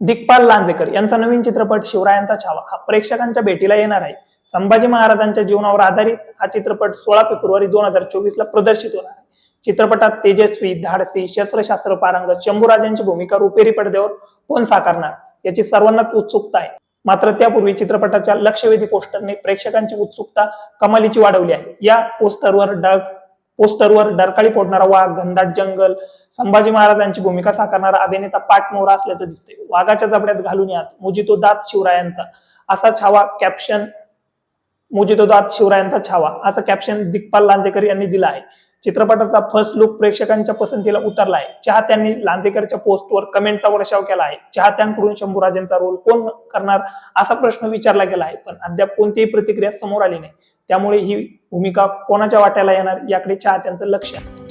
दिग्पाल लांजेकर यांचा नवीन चित्रपट शिवरायांचा छावा. हा प्रेक्षकांच्या भेटीला येणार आहे. संभाजी महाराजांच्या जीवनावर आधारित हा चित्रपट सोळा फेब्रुवारी दोन हजार चोवीस ला प्रदर्शित होणार आहे. चित्रपटात तेजस्वी धाडसी शस्त्रशास्त्र पारंगत शंभूराजांची भूमिका रुपेरी पडद्यावर कोण साकारणार. याची सर्वांनाच उत्सुकता आहे. मात्र त्यापूर्वी चित्रपटाच्या लक्षवेधी पोस्टरने प्रेक्षकांची उत्सुकता कमालीची वाढवली आहे. या पोस्टरवर डग पोस्टरवर डरकाळी फोडणारा वाघ घनदाट जंगल संभाजी महाराजांची भूमिका साकारणारा अभिनेता पाठमोरा असल्याचं दिसतंय. वाघाच्या जबड्यात घालून यात मुजितो दात शिवरायांचा. असा छावा कॅप्शन मुजितो दात शिवरायांचा छावा. असं कॅप्शन दिग्पाल लांजेकर यांनी दिला आहे. चित्रपटाचा फर्स्ट लुक प्रेक्षकांच्या पसंतीला उतरला आहे चाहत्यांनी लांजेकरच्या पोस्टवर कमेंटचा वर्षाव केला आहे. चाहत्यांकडून शंभूराजांचा रोल कोण करणार असा प्रश्न विचारला गेला आहे. पण अद्याप कोणतीही प्रतिक्रिया समोर आली नाही. त्यामुळे ही भूमिका कोणाच्या वाट्याला येणार याकडे चाहत्यांचं लक्ष आहे.